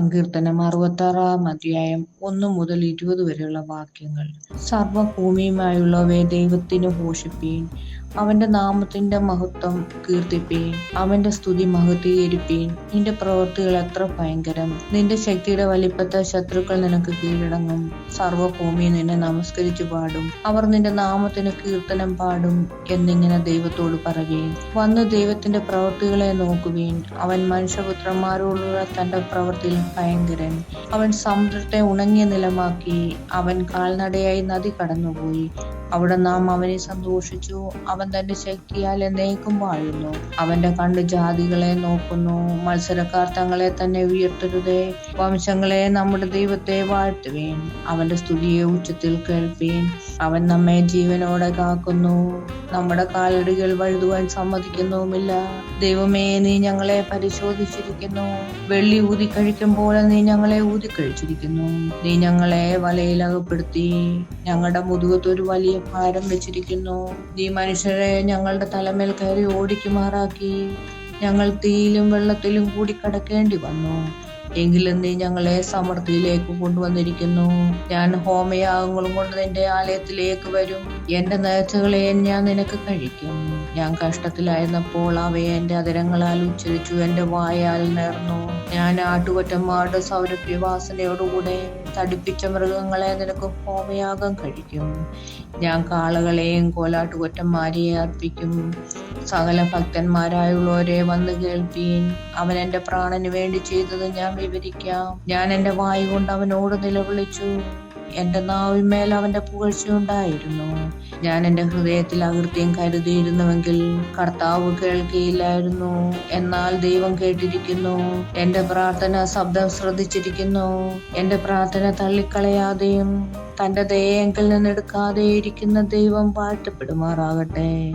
സങ്കീർത്തനം അറുപത്താറാം അധ്യായം ഒന്ന് മുതൽ ഇരുപത് വരെയുള്ള വാക്യങ്ങൾ. സർവഭൂമിയുമായുള്ളവയെ ദൈവത്തിന് ഘോഷിപ്പീൻ. അവന്റെ നാമത്തിന്റെ മഹത്വം കീർത്തിപ്പീൻ അവന്റെ സ്തുതി മഹത്വീകരിപ്പീൻ. നിന്റെ പ്രവൃത്തികൾ എത്ര ഭയങ്കരം. നിന്റെ ശക്തിയുടെ വലിപ്പത്തെ ശത്രുക്കൾ നിനക്ക് കീഴടങ്ങും. സർവഭൂമി നിന്നെ നമസ്കരിച്ചു പാടും. അവർ നിന്റെ നാമത്തിന് കീർത്തനം പാടും എന്നിങ്ങനെ ദൈവത്തോട് പറയുകയും വന്ന് ദൈവത്തിന്റെ പ്രവൃത്തികളെ നോക്കുകയും അവൻ മനുഷ്യപുത്രന്മാരോടുള്ള തന്റെ പ്രവൃത്തിയിൽ ഭയങ്കരൻ. അവൻ സമുദ്രത്തെ ഉണങ്ങിയ നിലമാക്കി അവൻ കാൽനടയായി നദി കടന്നുപോയി. അവിടെ നാം അവനെ സന്തോഷിച്ചു. അവൻ തന്റെ ശക്തിയാൽ എന്നേക്കും വാഴുന്നു. അവന്റെ കണ്ട് ജാതികളെ നോക്കുന്നു. മത്സരക്കാർ തങ്ങളെ തന്നെ ഉയർത്തരുതേ വംശങ്ങളെ നമ്മുടെ ദൈവത്തെ വാഴ്ത്തുവേൻ. അവന്റെ സ്തുതിയെ ഉച്ചത്തിൽ കേൾപ്പീൻ. അവൻ നമ്മെ ജീവനോടെ കാക്കുന്നു. നമ്മുടെ കാലടികൾ വഴുതുവാൻ സമ്മതിക്കുന്നുമില്ല ദൈവമേ നീ ഞങ്ങളെ പരിശോധിച്ചിരിക്കുന്നു. വെള്ളി ഊതി പോലെ നീ ഞങ്ങളെ ഊതി കഴിച്ചിരിക്കുന്നു. നീ ഞങ്ങളെ വലയിൽ അകപ്പെടുത്തി. ഞങ്ങളുടെ മുതുകത്ത് ഒരു വലിയ ഭാരം വെച്ചിരിക്കുന്നു. നീ മനുഷ്യരെ ഞങ്ങളുടെ തലമേൽ കയറി ഓടിക്കുമാറാക്കി. ഞങ്ങൾ തീയിലും വെള്ളത്തിലും കൂടി കടക്കേണ്ടി വന്നു. എങ്കിലും നീ ഞങ്ങളെ സമൃദ്ധിയിലേക്ക് കൊണ്ടുവന്നിരിക്കുന്നു? ഞാൻ ഹോമയാഗങ്ങളും കൊണ്ട് നിന്റെ ആലയത്തിലേക്ക് വരും. എന്റെ നേർച്ചകളെ ഞാൻ നിനക്ക് കഴിക്കും. ഞാൻ കഷ്ടത്തിലായിരുന്നപ്പോൾ അവയെ എന്റെ അതിരങ്ങളാൽ ഉച്ചരിച്ചു എന്റെ വായാൽ നേർന്നു. ഞാൻ ആട്ടുകൊറ്റന്മാരുടെ സൗരഭ്യവാസനയോടുകൂടെ തടിപ്പിച്ച മൃഗങ്ങളെ നിനക്ക് ഹോമയാഗം കഴിക്കും. ഞാൻ കാളകളെയും കോലാട്ടുകൊറ്റന്മാരെയും അർപ്പിക്കും. സകല ഭക്തന്മാരായുള്ളവരെ വന്ന് കേൾപ്പീൻ. അവൻ എന്റെ പ്രാണന് വേണ്ടി ചെയ്തത് ഞാൻ വിവരിക്കാം. ഞാൻ എന്റെ വായു കൊണ്ട് അവനോട് നിലവിളിച്ചു. എന്റെ നാവിന്മേൽ അവന്റെ പുകഴ്ചയുണ്ടായിരുന്നു ഞാൻ എന്റെ ഹൃദയത്തിൽ അകൃത്യം കരുതിയിരുന്നുവെങ്കിൽ കർത്താവ് കേൾക്കുകയില്ലായിരുന്നു എന്നാൽ ദൈവം കേട്ടിരിക്കുന്നു. എന്റെ പ്രാർത്ഥന ശബ്ദം ശ്രദ്ധിച്ചിരിക്കുന്നു. എന്റെ പ്രാർത്ഥന തള്ളിക്കളയാതെയും തന്റെ ദയെങ്കിൽ നിന്നെടുക്കാതെ ഇരിക്കുന്ന ദൈവം വാഴ്ത്തപ്പെടുമാറാകട്ടെ.